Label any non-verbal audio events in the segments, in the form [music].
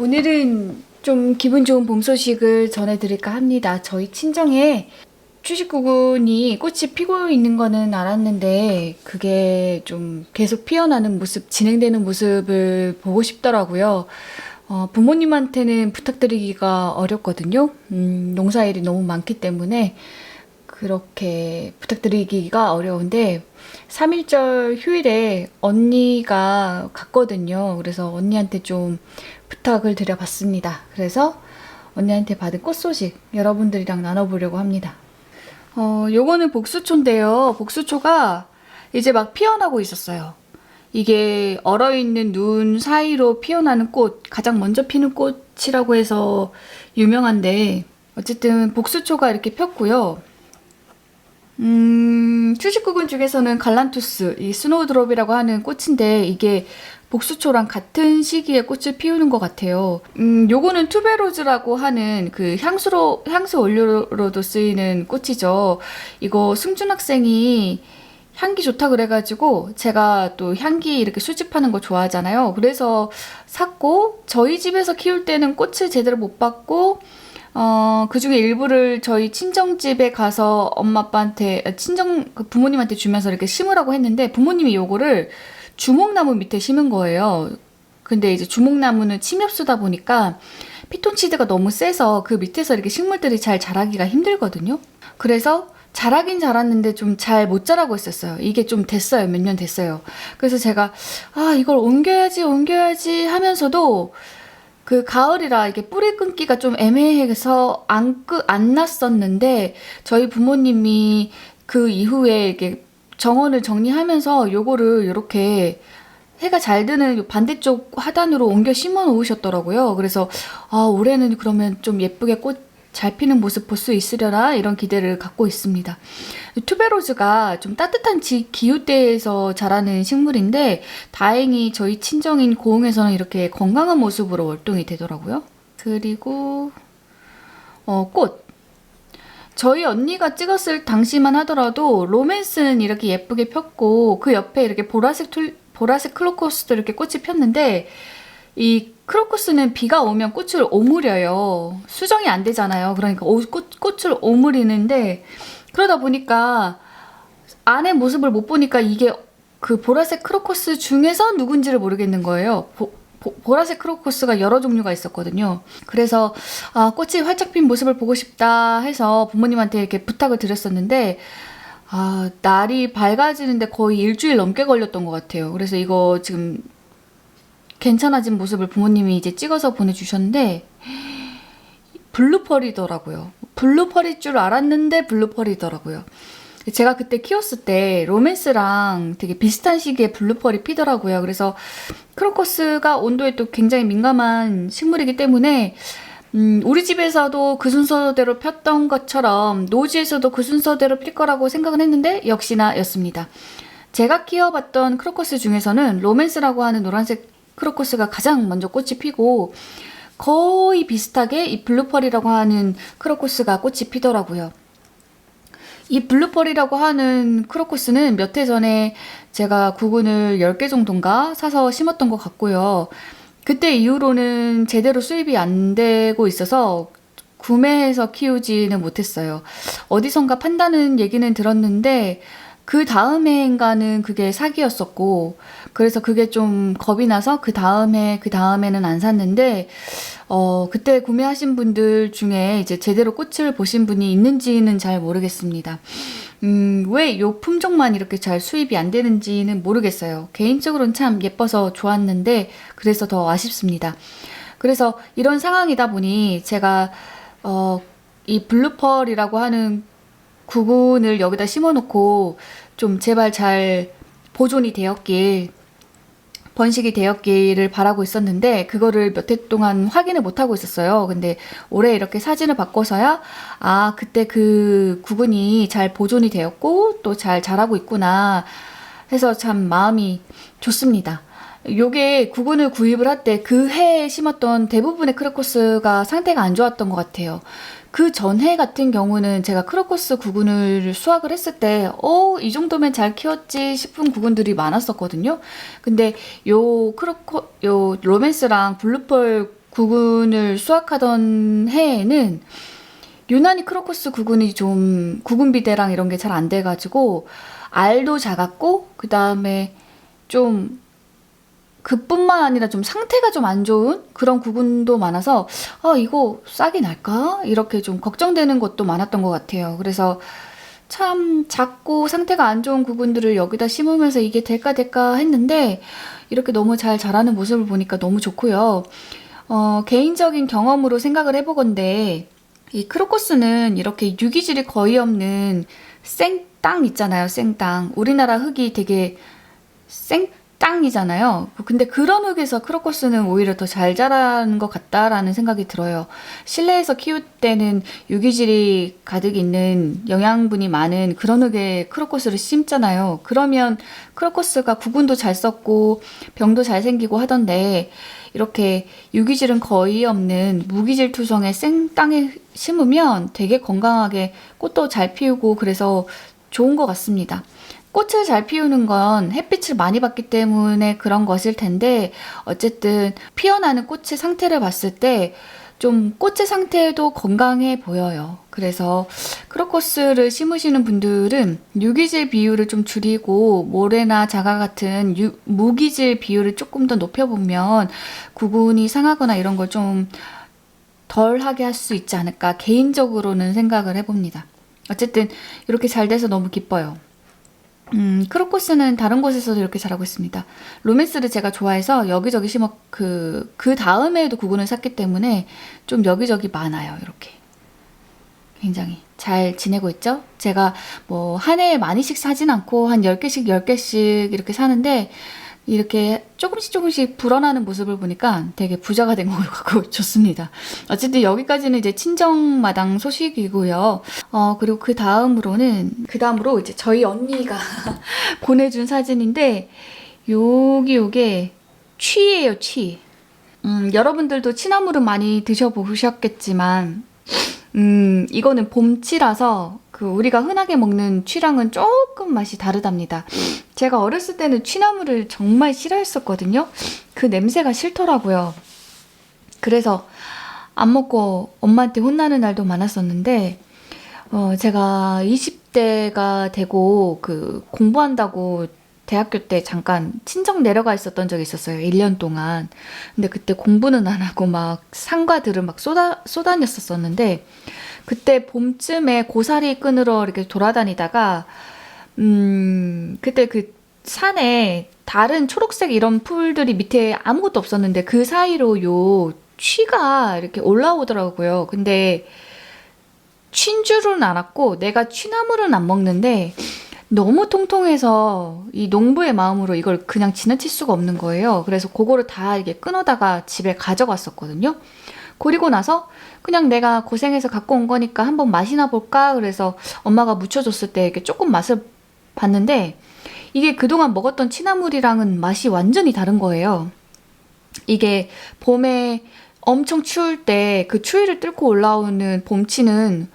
오늘은 좀 기분 좋은 봄 소식을 전해드릴까 합니다. 저희 친정에 추식구근이 꽃이 피고 있는 거는 알았는데 그게 좀 계속 피어나는 모습, 진행되는 모습을 보고 싶더라고요. 어, 부모님한테는 부탁드리기가 어렵거든요. 음, 농사일이 너무 많기 때문에 그렇게 부탁드리기가 어려운데 3일절 휴일에 언니가 갔거든요. 그래서 언니한테 좀 부탁을 드려봤습니다. 그래서 언니한테 받은 꽃 소식 여러분들이랑 나눠보려고 합니다. 어, 요거는 복수초인데요. 복수초가 이제 막 피어나고 있었어요. 이게 얼어있는 눈 사이로 피어나는 꽃, 가장 먼저 피는 꽃이라고 해서 유명한데, 어쨌든 복수초가 이렇게 폈고요. 음, 추식구근 중에서는 갈란투스, 이 스노우드롭이라고 하는 꽃인데, 이게 복수초랑 같은 시기에 꽃을 피우는 것 같아요. 음, 요거는 투베로즈라고 하는 그 향수로, 향수 원료로도 쓰이는 꽃이죠. 이거 승준 학생이 향기 좋다 그래가지고 제가 또 향기 이렇게 수집하는 거 좋아하잖아요. 그래서 샀고 저희 집에서 키울 때는 꽃을 제대로 못 받고 어, 그 중에 일부를 저희 친정집에 가서 엄마 아빠한테, 아, 친정, 그 부모님한테 주면서 이렇게 심으라고 했는데 부모님이 요거를 주목나무 밑에 심은 거예요. 근데 이제 주목나무는 침엽수다 보니까 피톤치드가 너무 세서 그 밑에서 이렇게 식물들이 잘 자라기가 힘들거든요. 그래서 자라긴 자랐는데 좀 잘 못 자라고 있었어요. 이게 좀 됐어요. 몇 년 됐어요. 그래서 제가 아 이걸 옮겨야지 옮겨야지 하면서도 그 가을이라 이게 뿌리 끊기가 좀 애매해서 안, 끄, 안 났었는데 저희 부모님이 그 이후에 이렇게 정원을 정리하면서 요거를 이렇게 해가 잘 드는 요 반대쪽 하단으로 옮겨 심어 놓으셨더라고요. 그래서 아 올해는 그러면 좀 예쁘게 꽃 잘 피는 모습 볼 수 있으려나 이런 기대를 갖고 있습니다. 투베로즈가 좀 따뜻한 지, 기후대에서 자라는 식물인데 다행히 저희 친정인 고흥에서는 이렇게 건강한 모습으로 월동이 되더라고요. 그리고 어, 꽃. 저희 언니가 찍었을 당시만 하더라도 로맨스는 이렇게 예쁘게 폈고 그 옆에 이렇게 보라색 툴, 보라색 클로커스도 이렇게 꽃이 폈는데 이 크로커스는 비가 오면 꽃을 오므려요. 수정이 안 되잖아요. 그러니까 오- 꽃, 꽃을 오므리는데 그러다 보니까 안의 모습을 못 보니까 이게 그 보라색 크로커스 중에서 누군지를 모르겠는 거예요. 보, 보- 보 라색 크로커스가 여러 종류가 있었거든요. 그래서 아, 꽃이 활짝 핀 모습을 보고 싶다 해서 부모님한테 이렇게 부탁을 드렸었는데 아, 날이 밝아지는데 거의 일주일 넘게 걸렸던 것 같아요. 그래서 이거 지금 괜찮아진 모습을 부모님이 이제 찍어서 보내주셨는데 블루펄이더라고요. 블루펄일 줄 알았는데 블루펄이더라고요. 제가 그때 키웠을 때 로맨스랑 되게 비슷한 시기에 블루펄이 피더라고요. 그래서 크로커스가 온도에 또 굉장히 민감한 식물이기 때문에 음, 우리 집에서도 그 순서대로 폈던 것처럼 노지에서도 그 순서대로 필 거라고 생각은 했는데 역시나 였습니다. 제가 키워봤던 크로커스 중에서는 로맨스라고 하는 노란색 크로커스가 가장 먼저 꽃이 피고 거의 비슷하게 이 블루펄이라고 하는 크로커스가 꽃이 피더라고요. 이 블루펄이라고 하는 크로커스는 몇 해 전에 제가 구근을 10개 정도인가 사서 심었던 것 같고요. 그때 이후로는 제대로 수입이 안 되고 있어서 구매해서 키우지는 못했어요. 어디선가 판다는 얘기는 들었는데 그 다음 해인가는 그게 사기였었고 그래서 그게 좀 겁이 나서 그 다음 해, 그 다음 해는 안 샀는데 어, 그때 구매하신 분들 중에 이제 제대로 꽃을 보신 분이 있는지는 잘 모르겠습니다. 음, 왜 요 품종만 이렇게 잘 수입이 안 되는지는 모르겠어요. 개인적으로는 참 예뻐서 좋았는데, 그래서 더 아쉽습니다. 그래서 이런 상황이다 보니 제가, 어, 이 블루펄이라고 하는 구근을 여기다 심어놓고 좀 제발 잘 보존이 되었길, 번식이 되었기를 바라고 있었는데 그거를 몇 해 동안 확인을 못 하고 있었어요. 근데 올해 이렇게 사진을 바꿔서야 아 그때 그 구근이 잘 보존이 되었고 또 잘 자라고 있구나 해서 참 마음이 좋습니다. 요게 구근을 구입을 할 때 그 해에 심었던 대부분의 크로커스가 상태가 안 좋았던 것 같아요. 그 전해 같은 경우는 제가 크로커스 구근을 수확을 했을 때, 어, 이 정도면 잘 키웠지 싶은 구근들이 많았었거든요. 근데 요 크로커, 요 로맨스랑 블루펄 구근을 수확하던 해에는 유난히 크로커스 구근이 좀 구근 비대랑 이런 게 잘 안 돼가지고 알도 작았고 그 다음에 좀 그뿐만 아니라 좀 상태가 좀 안 좋은 그런 구근도 많아서 아 이거 싹이 날까 이렇게 좀 걱정되는 것도 많았던 것 같아요. 그래서 참 작고 상태가 안 좋은 구근들을 여기다 심으면서 이게 될까 될까 했는데 이렇게 너무 잘 자라는 모습을 보니까 너무 좋고요. 어, 개인적인 경험으로 생각을 해보건데 이 크로커스는 이렇게 유기질이 거의 없는 생땅 있잖아요. 생땅. 우리나라 흙이 되게 생 땅이잖아요. 근데 그런 흙에서 크로커스는 오히려 더 잘 자라는 것 같다라는 생각이 들어요. 실내에서 키울 때는 유기질이 가득 있는 영양분이 많은 그런 흙에 크로커스를 심잖아요. 그러면 크로커스가 구근도 잘 썼고 병도 잘 생기고 하던데 이렇게 유기질은 거의 없는 무기질 투성의 생 땅에 심으면 되게 건강하게 꽃도 잘 피우고 그래서 좋은 것 같습니다. 꽃을 잘 피우는 건 햇빛을 많이 받기 때문에 그런 것일 텐데 어쨌든 피어나는 꽃의 상태를 봤을 때 좀 꽃의 상태도 건강해 보여요. 그래서 크로커스를 심으시는 분들은 유기질 비율을 좀 줄이고 모래나 자가 같은 유, 무기질 비율을 조금 더 높여보면 구근이 상하거나 이런 걸 좀 덜하게 할 수 있지 않을까 개인적으로는 생각을 해봅니다. 어쨌든 이렇게 잘 돼서 너무 기뻐요. 음, 크로커스는 다른 곳에서도 이렇게 자라고 있습니다. 로맨스를 제가 좋아해서 여기저기 심어 그, 그 다음에도 구근을 샀기 때문에 좀 여기저기 많아요. 이렇게. 굉장히 잘 지내고 있죠? 제가 뭐 한 해에 많이씩 사진 않고 한 10개씩 10개씩 이렇게 사는데 이렇게 조금씩 조금씩 불어나는 모습을 보니까 되게 부자가 된 것 같고 [laughs] 좋습니다. 어쨌든 여기까지는 이제 친정마당 소식이고요. 어, 그리고 그 다음으로는, 그 다음으로 이제 저희 언니가 [laughs] 보내준 사진인데, 여기 요게 취예요, 취. 음, 여러분들도 취나물은 많이 드셔보셨겠지만, 음, 이거는 봄치라서 그 우리가 흔하게 먹는 취랑은 조금 맛이 다르답니다. 제가 어렸을 때는 취나물을 정말 싫어했었거든요. 그 냄새가 싫더라고요. 그래서 안 먹고 엄마한테 혼나는 날도 많았었는데, 어, 제가 20대가 되고 그 공부한다고 대학교 때 잠깐 친정 내려가 있었던 적이 있었어요. 1년 동안. 근데 그때 공부는 안 하고 막 상과들을 막 쏟아, 쏟아녔었었는데, 그때 봄쯤에 고사리 끈으로 이렇게 돌아다니다가, 음, 그때 그 산에 다른 초록색 이런 풀들이 밑에 아무것도 없었는데 그 사이로 요 취가 이렇게 올라오더라고요. 근데 취인 줄은 알았고 내가 취나물은 안 먹는데 너무 통통해서 이 농부의 마음으로 이걸 그냥 지나칠 수가 없는 거예요. 그래서 그거를 다 이게 끊어다가 집에 가져갔었거든요. 그리고 나서 그냥 내가 고생해서 갖고 온 거니까 한번 맛이나 볼까? 그래서 엄마가 무쳐줬을 때 이렇게 조금 맛을 봤는데 이게 그동안 먹었던 취나물이랑은 맛이 완전히 다른 거예요. 이게 봄에 엄청 추울 때 그 추위를 뚫고 올라오는 봄치는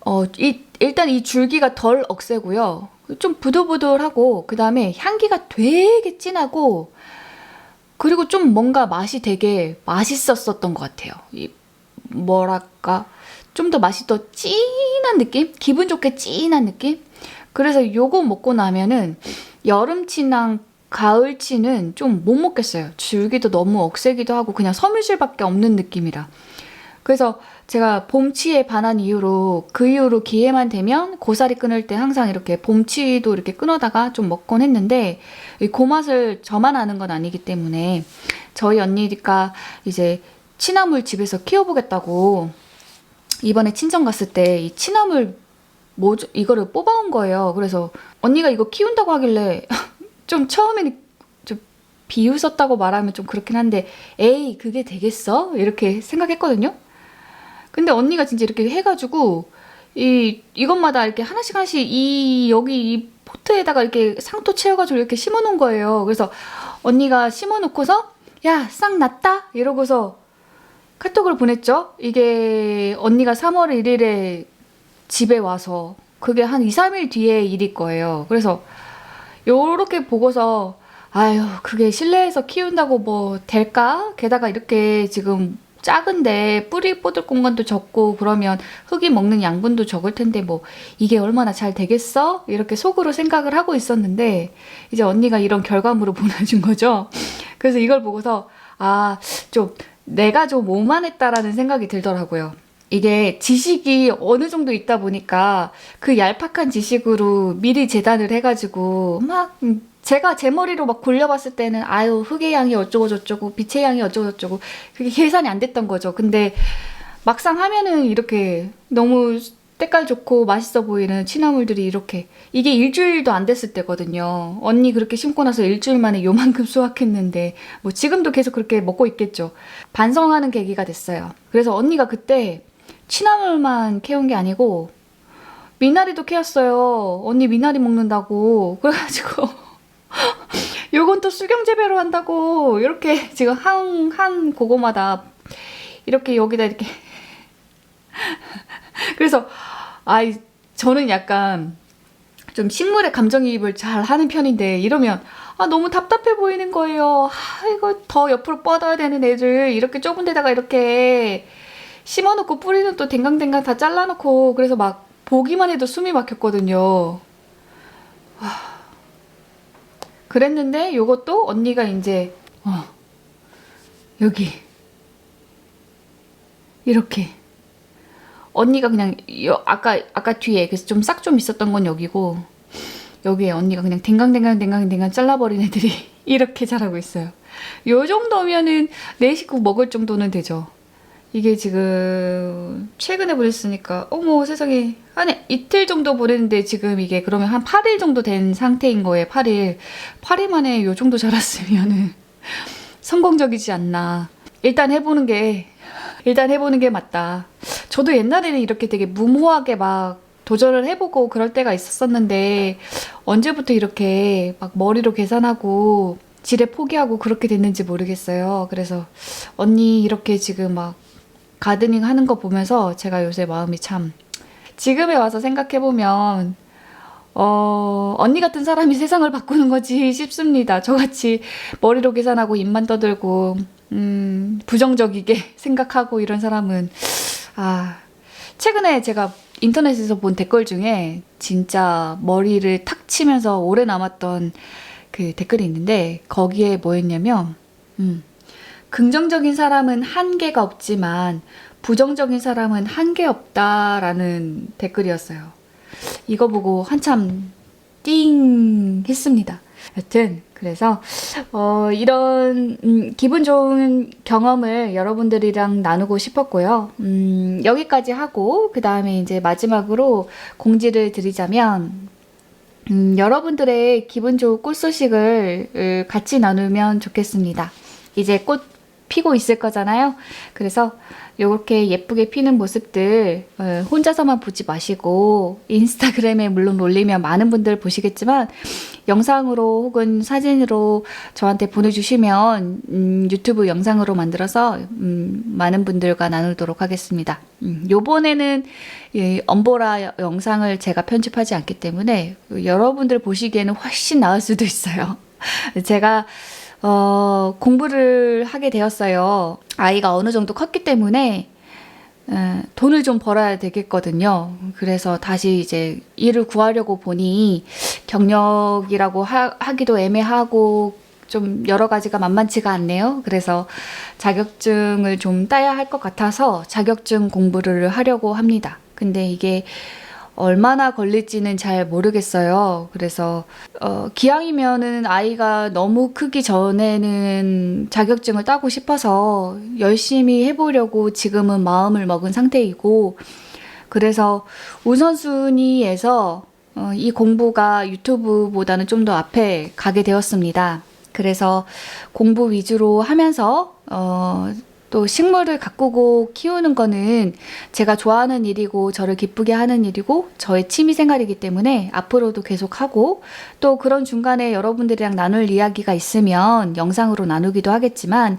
어, 이, 일단 이 줄기가 덜 억세고요. 좀 부들부들하고 그 다음에 향기가 되게 진하고 그리고 좀 뭔가 맛이 되게 맛있었었던 것 같아요. 이 뭐랄까 좀 더 맛이 더 진한 느낌? 기분 좋게 진한 느낌? 그래서 요거 먹고 나면은 여름치랑 가을치는 좀 못 먹겠어요. 줄기도 너무 억세기도 하고 그냥 섬유질밖에 없는 느낌이라. 그래서 제가 봄치에 반한 이유로 그 이후로 기회만 되면 고사리 끊을 때 항상 이렇게 봄치도 이렇게 끊어다가 좀 먹곤 했는데 그 맛을 저만 아는 건 아니기 때문에 저희 언니가 이제 취나물 집에서 키워보겠다고 이번에 친정 갔을 때이 취나물 뭐 이거를 뽑아온 거예요. 그래서 언니가 이거 키운다고 하길래 [laughs] 좀 처음에는 좀 비웃었다고 말하면 좀 그렇긴 한데 에이 그게 되겠어? 이렇게 생각했거든요. 근데 언니가 진짜 이렇게 해가지고 이 이것마다 이렇게 하나씩 하나씩 이 여기 이 포트에다가 이렇게 상토 채워가지고 이렇게 심어놓은 거예요. 그래서 언니가 심어놓고서 야 싹 났다 이러고서 카톡을 보냈죠. 이게 언니가 3월 1일에 집에 와서 그게 한 2, 3일 뒤에 일일 거예요. 그래서 요렇게 보고서 아유 그게 실내에서 키운다고 뭐 될까? 게다가 이렇게 지금 작은데 뿌리 뻗을 공간도 적고 그러면 흙이 먹는 양분도 적을 텐데 뭐 이게 얼마나 잘 되겠어? 이렇게 속으로 생각을 하고 있었는데 이제 언니가 이런 결과물을 [laughs] 보내준 거죠. 그래서 이걸 보고서 아, 좀 내가 좀 오만했다라는 생각이 들더라고요. 이게 지식이 어느 정도 있다 보니까 그 얄팍한 지식으로 미리 재단을 해가지고 막 음, 제가 제 머리로 막 굴려봤을 때는 아유 흙의 양이 어쩌고 저쩌고 빛의 양이 어쩌고 저쩌고 그게 계산이 안 됐던 거죠. 근데 막상 하면은 이렇게 너무 때깔 좋고 맛있어 보이는 취나물들이 이렇게 이게 일주일도 안 됐을 때거든요. 언니 그렇게 심고 나서 일주일 만에 요만큼 수확했는데 뭐 지금도 계속 그렇게 먹고 있겠죠. 반성하는 계기가 됐어요. 그래서 언니가 그때 취나물만 캐온 게 아니고 미나리도 캐었어요. 언니 미나리 먹는다고. 그래가지고 [gasps] 요건 또 수경 재배로 한다고 이렇게 지금 한, 한 고구마다 이렇게 여기다 이렇게 [laughs] 그래서 아이 저는 약간 좀 식물에 감정이입을 잘 하는 편인데 이러면 아 너무 답답해 보이는 거예요. 아 이거 더 옆으로 뻗어야 되는 애를 이렇게 좁은 데다가 이렇게 심어놓고 뿌리는 또 댕강댕강 다 잘라놓고 그래서 막 보기만 해도 숨이 막혔거든요. 하, 그랬는데 요것도 언니가 이제 어, 여기 이렇게 언니가 그냥 여, 아까 아까 뒤에 그래서 좀 싹 좀 있었던 건 여기고 여기에 언니가 그냥 댕강댕강 댕강댕강 잘라버린 애들이 [laughs] 이렇게 자라고 있어요. 요 정도면은 내 식구 먹을 정도는 되죠. 이게 지금 최근에 보냈으니까 어머 세상에 한 이틀 정도 보냈는데 지금 이게 그러면 한 8일 정도 된 상태인 거예요. 8일. 8일 만에 요 정도 자랐으면은 [laughs] 성공적이지 않나. 일단 해보는 게 일단 해보는 게 맞다. 저도 옛날에는 이렇게 되게 무모하게 막 도전을 해보고 그럴 때가 있었었는데 언제부터 이렇게 막 머리로 계산하고 지레 포기하고 그렇게 됐는지 모르겠어요. 그래서 언니 이렇게 지금 막 가드닝 하는 거 보면서 제가 요새 마음이 참 지금에 와서 생각해 보면 어, 언니 같은 사람이 [laughs] 세상을 바꾸는 거지 싶습니다. 저같이 머리로 계산하고 입만 떠들고, 음, 부정적이게 [laughs] 생각하고 이런 사람은, 아, 최근에 제가 인터넷에서 본 댓글 중에 진짜 머리를 탁 치면서 오래 남았던 그 댓글이 있는데, 거기에 뭐였냐면, 음, 긍정적인 사람은 한계가 없지만, 부정적인 사람은 한계 없다라는 댓글이었어요. 이거 보고 한참 띵 했습니다. 여튼 그래서 어, 이런 음, 기분 좋은 경험을 여러분들이랑 나누고 싶었고요. 음, 여기까지 하고 그 다음에 이제 마지막으로 공지를 드리자면 음, 여러분들의 기분 좋은 꽃 소식을 으, 같이 나누면 좋겠습니다. 이제 꽃 피고 있을 거잖아요. 그래서 이렇게 예쁘게 피는 모습들 어, 혼자서만 보지 마시고 인스타그램에 물론 올리면 많은 분들 보시겠지만 영상으로 혹은 사진으로 저한테 보내주시면 음, 유튜브 영상으로 만들어서 음, 많은 분들과 나누도록 하겠습니다. 음, 요번에는 이 엄보라 영상을 제가 편집하지 않기 때문에 여러분들 보시기에는 훨씬 나을 수도 있어요. [laughs] 제가 어, 공부를 하게 되었어요. 아이가 어느 정도 컸기 때문에 에, 돈을 좀 벌어야 되겠거든요. 그래서 다시 이제 일을 구하려고 보니 경력이라고 하, 하기도 애매하고 좀 여러 가지가 만만치가 않네요. 그래서 자격증을 좀 따야 할 것 같아서 자격증 공부를 하려고 합니다. 근데 이게 얼마나 걸릴지는 잘 모르겠어요. 그래서 어, 기왕이면은 아이가 너무 크기 전에는 자격증을 따고 싶어서 열심히 해보려고 지금은 마음을 먹은 상태이고 그래서 우선순위에서 어, 이 공부가 유튜브보다는 좀 더 앞에 가게 되었습니다. 그래서 공부 위주로 하면서 어, 또 식물을 가꾸고 키우는 거는 제가 좋아하는 일이고 저를 기쁘게 하는 일이고 저의 취미 생활이기 때문에 앞으로도 계속 하고 또 그런 중간에 여러분들이랑 나눌 이야기가 있으면 영상으로 나누기도 하겠지만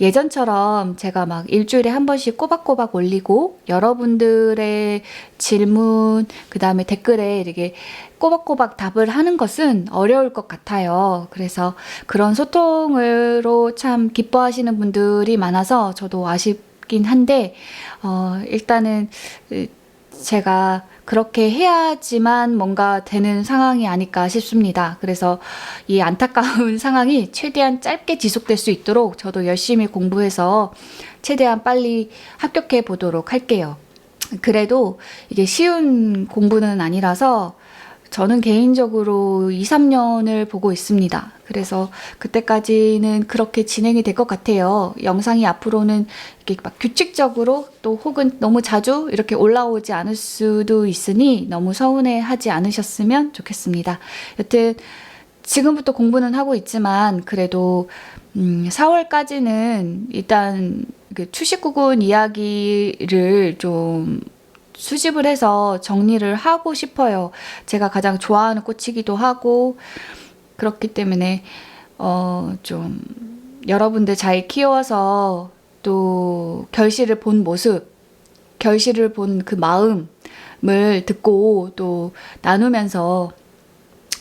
예전처럼 제가 막 일주일에 한 번씩 꼬박꼬박 올리고 여러분들의 질문 그 다음에 댓글에 이렇게 꼬박꼬박 답을 하는 것은 어려울 것 같아요. 그래서 그런 소통으로 참 기뻐하시는 분들이 많아서 저도 아쉽 싶긴 한데 어, 일단은 으, 제가 그렇게 해야지만 뭔가 되는 상황이 아닐까 싶습니다. 그래서 이 안타까운 [laughs] 상황이 최대한 짧게 지속될 수 있도록 저도 열심히 공부해서 최대한 빨리 합격해 보도록 할게요. 그래도 이게 쉬운 공부는 아니라서 저는 개인적으로 2, 3년을 보고 있습니다. 그래서 그때까지는 그렇게 진행이 될 것 같아요. 영상이 앞으로는 이렇게 막 규칙적으로 또 혹은 너무 자주 이렇게 올라오지 않을 수도 있으니 너무 서운해 하지 않으셨으면 좋겠습니다. 여튼 지금부터 공부는 하고 있지만 그래도 음, 4월까지는 일단 그 추식구군 이야기를 좀 수집을 해서 정리를 하고 싶어요. 제가 가장 좋아하는 꽃이기도 하고 그렇기 때문에 어 좀 여러분들 잘 키워서 또 결실을 본 모습, 결실을 본 그 마음을 듣고 또 나누면서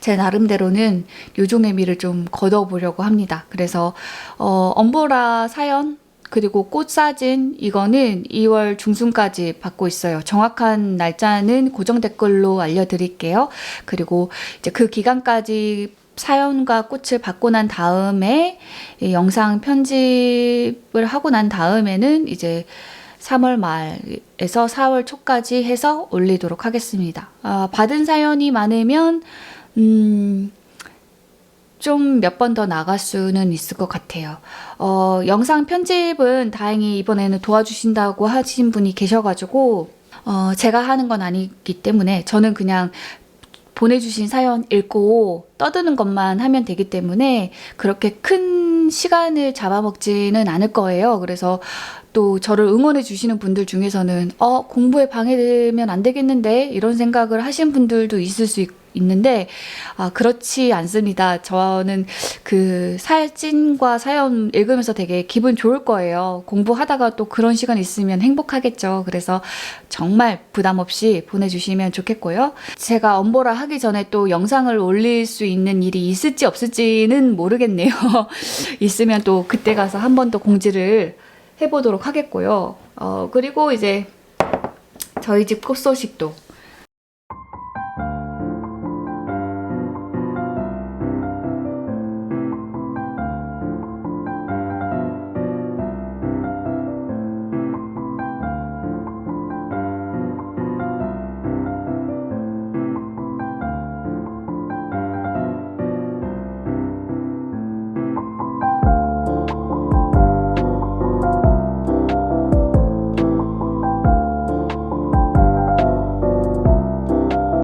제 나름대로는 요종의 미를 좀 걷어보려고 합니다. 그래서 어, 엄보라 사연 그리고 꽃 사진 이거는 2월 중순까지 받고 있어요. 정확한 날짜는 고정 댓글로 알려드릴게요. 그리고 이제 그 기간까지 사연과 꽃을 받고 난 다음에 이 영상 편집을 하고 난 다음에는 이제 3월 말에서 4월 초까지 해서 올리도록 하겠습니다. 아, 받은 사연이 많으면 음, 좀 몇 번 더 나갈 수는 있을 것 같아요. 어, 영상 편집은 다행히 이번에는 도와주신다고 하신 분이 계셔가지고, 어, 제가 하는 건 아니기 때문에 저는 그냥 보내주신 사연 읽고 떠드는 것만 하면 되기 때문에 그렇게 큰 시간을 잡아먹지는 않을 거예요. 그래서 또 저를 응원해 주시는 분들 중에서는 어, 공부에 방해되면 안 되겠는데 이런 생각을 하신 분들도 있을 수 있, 있는데 아, 그렇지 않습니다. 저는 그 사진과 사연 읽으면서 되게 기분 좋을 거예요. 공부하다가 또 그런 시간 있으면 행복하겠죠. 그래서 정말 부담 없이 보내주시면 좋겠고요. 제가 엄보라 하기 전에 또 영상을 올릴 수 있는 일이 있을지 없을지는 모르겠네요. [laughs] 있으면 또 그때 가서 한 번 더 공지를 해보도록 하겠고요. 어, 그리고 이제 저희 집 꽃 소식도